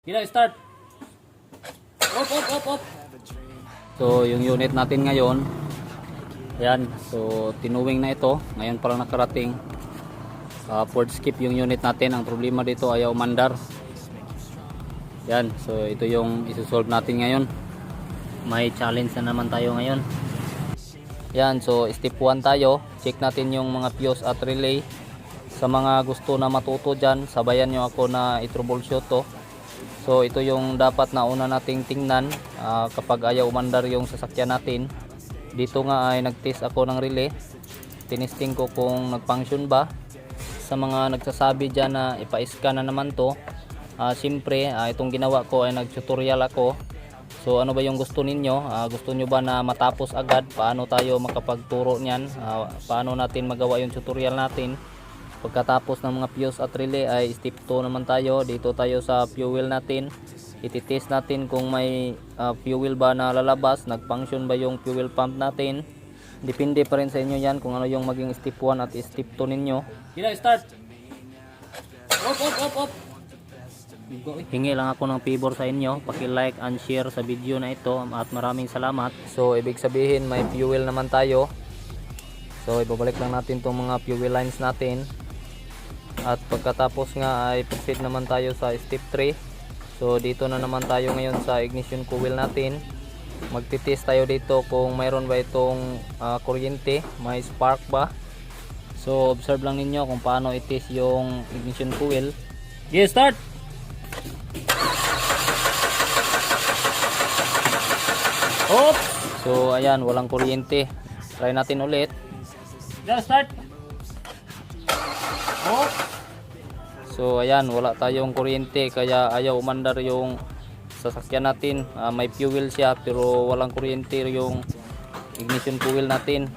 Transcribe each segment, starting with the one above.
Gila, start. Op, op, op, op. So, yung unit natin ngayon, yan. So, tinuwing na ito. Ngayon pa lang nakarating. Uh, Ford skip yung unit natin. Ang problema dito ayaw mandar. Yan. So, ito yung isusolve natin ngayon. May challenge na naman tayo ngayon. Yan. So, step 1 tayo. Check natin yung mga fuse at relay. Sa mga gusto na matuto dyan, sabayan nyo ako na i-troubleshoot to. So ito yung dapat na una nating tingnan ah, kapag ayaw umandar yung sasakyan natin. Dito nga ay nag-test ako ng relay. Tinesting ko kung nag-function ba. Sa mga nagsasabi dyan na ipa-scan na naman to. ah, Siyempre ah, itong ginawa ko ay nag-tutorial ako. So ano ba yung gusto ninyo? Ah, gusto nyo ba na matapos agad? Paano tayo makapagturo niyan? Ah, paano natin magawa yung tutorial natin? Pagkatapos ng mga fuse at relay ay step 2 naman tayo. Dito tayo sa fuel natin. Ititest natin kung may ah, fuel ba na lalabas, nag-function ba yung fuel pump natin. Depende pa rin sa inyo yan kung ano yung maging step 1 at step 2 ninyo. Gila, start. Op, op, op, op. Hingi lang ako ng favor sa inyo. Paki-like and share sa video na ito at maraming salamat. So, ibig sabihin may fuel naman tayo. So, ibabalik lang natin itong mga fuel lines natin. At pagkatapos nga ay proceed naman tayo sa step 3. So, dito na naman tayo ngayon sa ignition coil natin. Magtitest tayo dito kung mayroon ba itong ah, kuryente, may spark ba. So, observe lang ninyo kung paano itis yung ignition coil. Gila, start. Op. So ayan, walang kuryente. Try natin ulit. Gila, start. So ayan, wala tayong kuryente kaya ayaw umandar yung sasakyan natin. Ah, may fuel siya pero walang kuryente yung ignition coil natin.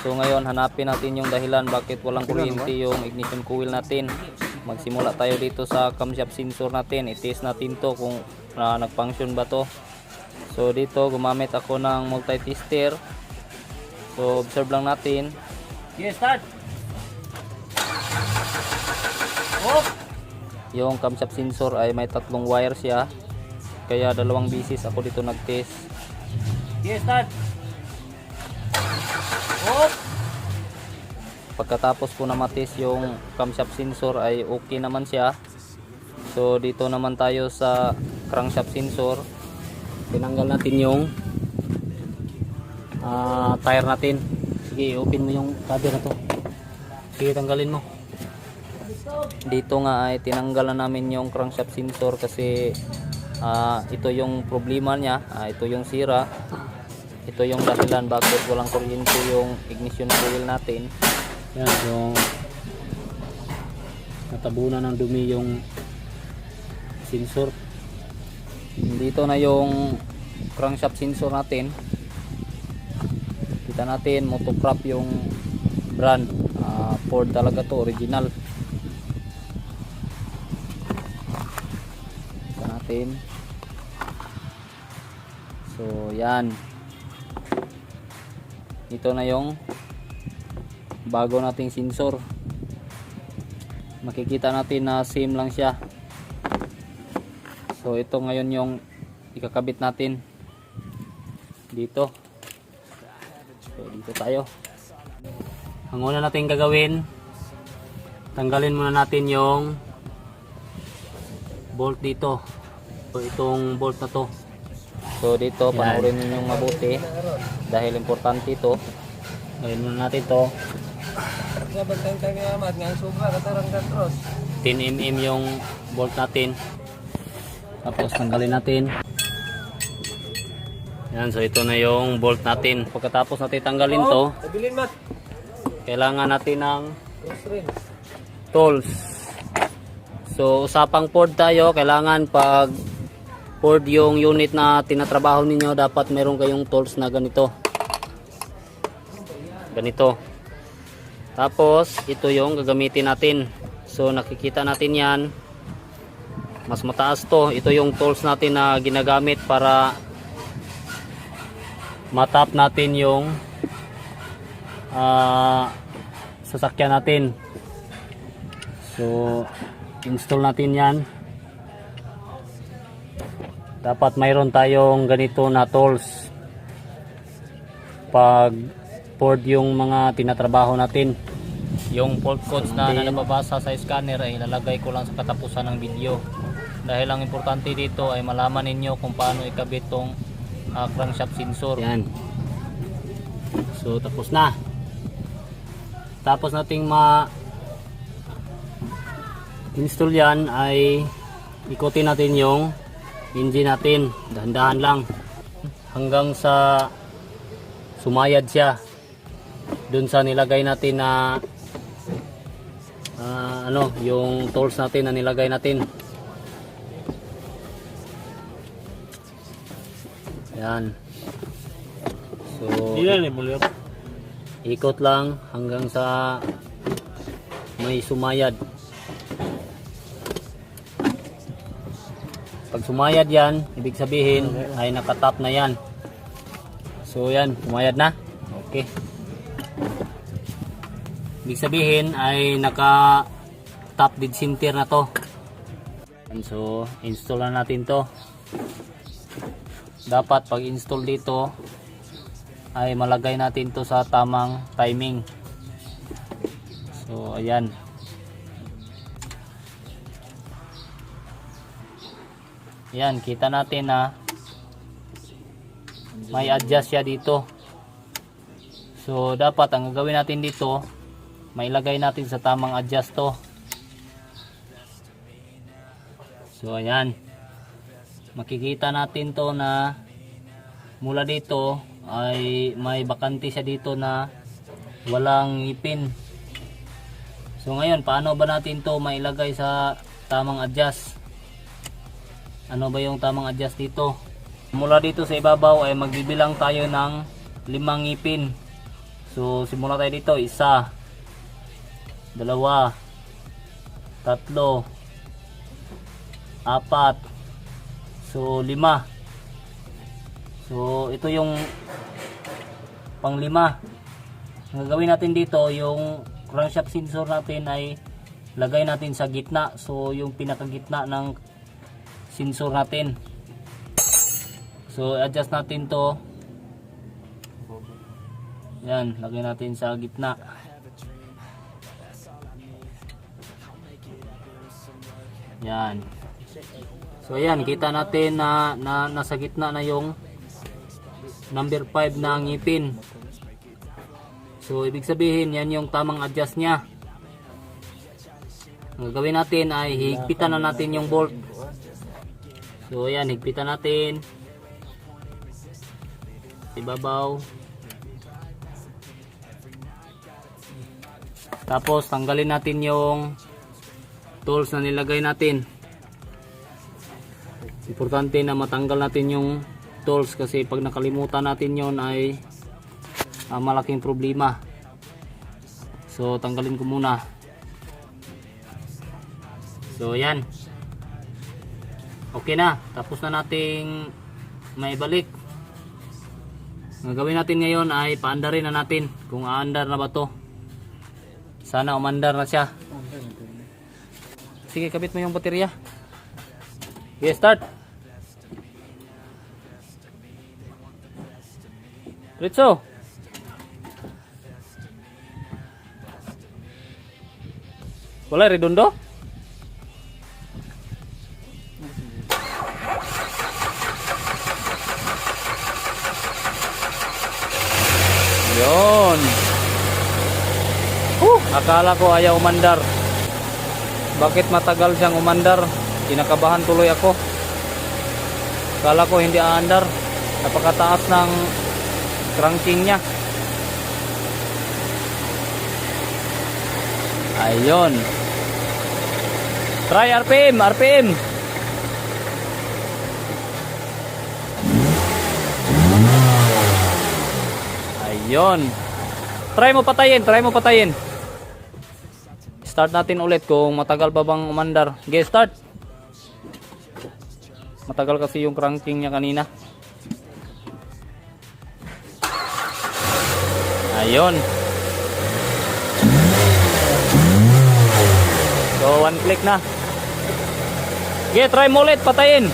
So ngayon, hanapin natin yung dahilan bakit walang kuryente yung ignition coil natin. Magsimula tayo dito sa camshaft sensor natin. I-test natin to kung ah, nag-function ba to. So dito gumamit ako ng multi-tester. So observe lang natin. Gila, start. Yung camshaft sensor ay may tatlong wire siya. Kaya dalawang bisis ako dito nag-test. Gila, start. Op. Pagkatapos ko na matis yung camshaft sensor ay okay naman siya. So dito naman tayo sa crankshaft sensor. Tinanggal natin yung ah, tire natin. Sige, open mo yung cover na to. Sige, tanggalin mo. Dito nga ay tinanggal na namin yung crankshaft sensor kasi ah, ito yung problema niya. Ah, ito yung sira. Ito yung dahilan bakit walang kuryente yung ignition coil natin. Yan, yung natabunan ng dumi yung sensor. dito na yung crankshaft sensor natin kita natin motocrop yung brand Ah, Ford talaga to original natin so yan ito na yung bago nating sensor makikita natin na same lang siya So ito ngayon yung ikakabit natin dito. So dito tayo. Ang una natin gagawin, tanggalin muna natin yung bolt dito. So itong bolt na to. So dito panoorin niyo yung mabuti dahil importante ito. Gawin muna natin to. 10 mm yung bolt natin. Tapos tanggalin natin. Yan, so ito na yung bolt natin. Pagkatapos natin tanggalin to, kailangan natin ng tools. So usapang Ford tayo, kailangan pag Ford yung unit na tinatrabaho ninyo, dapat meron kayong tools na ganito. Ganito. Tapos ito yung gagamitin natin. So nakikita natin 'yan mas mataas to ito yung tools natin na ginagamit para matap natin yung ah, sasakyan natin so install natin yan dapat mayroon tayong ganito na tools pag board yung mga tinatrabaho natin. Yung fault codes na, na nababasa sa scanner ay ilalagay ko lang sa katapusan ng video. Dahil ang importante dito ay malaman ninyo kung paano ikabit tong ah, crankshaft sensor. Yan. So tapos na. Tapos nating ma install yan ay ikutin natin yung engine natin. Dahan-dahan lang. Hanggang sa sumayad siya dun sa nilagay natin na ah, ano yung tools natin na nilagay natin. Yan so ikot lang hanggang sa may sumayad pag sumayad yan ibig sabihin ay nakatap na yan. So yan sumayad na. Okay. Ibig sabihin ay naka top dead center na to. And so install na natin to. Dapat pag install dito ay malagay natin to sa tamang timing. So ayan yan kita natin na may adjust siya dito. So dapat ang gagawin natin dito mailagay natin sa tamang adjust to. So ayan. Makikita natin to na mula dito ay may bakante siya dito na walang ngipin so ngayon paano ba natin to mailagay sa tamang adjust ano ba yung tamang adjust dito? Mula dito sa ibabaw ay magbibilang tayo ng limang ngipin. So simula tayo dito isa dalawa tatlo apat so lima. So ito yung panglima. Ang gagawin natin dito yung crankshaft sensor natin ay lagay natin sa gitna. So yung pinakagitna ng sensor natin. So adjust natin to. Yan lagay natin sa gitna. Yan. So ayan kita natin na, na nasa gitna na yung number 5 na ngipin. So ibig sabihin yan yung tamang adjust nya ang gagawin natin ay higpitan na natin yung bolt So ayan, higpitan natin. Ibabaw. Tapos tanggalin natin yung tools na nilagay natin. Importante na matanggal natin yung tools kasi pag nakalimutan natin yon ay ah, malaking problema. So tanggalin ko muna. So ayan okay na. Tapos na nating maibalik ang gawin natin ngayon ay paandarin na natin kung aandar na ba to. Sana umandar na siya. Sige kabit mo yung baterya. Okay start. Ritso. Wala redondo Yon. Uh, akala ko ayaw umandar. Bakit matagal siyang umandar? Kinakabahan tuloy ako. Akala ko hindi aandar. Napakataas ng cranking niya. Ayun. Try RPM, RPM. Yon. Try mo patayin, try mo patayin. Start natin ulit kung matagal pa bang umandar. Okay, start. Matagal kasi yung cranking niya kanina. Ayun. So, one click na. Okay, try mo ulit, patayin.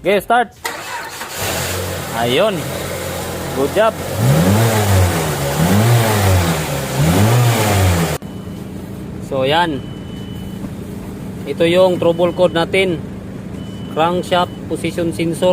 Okay, start. Ayun. Good job. So yan. Ito yung trouble code natin. Crankshaft position sensor.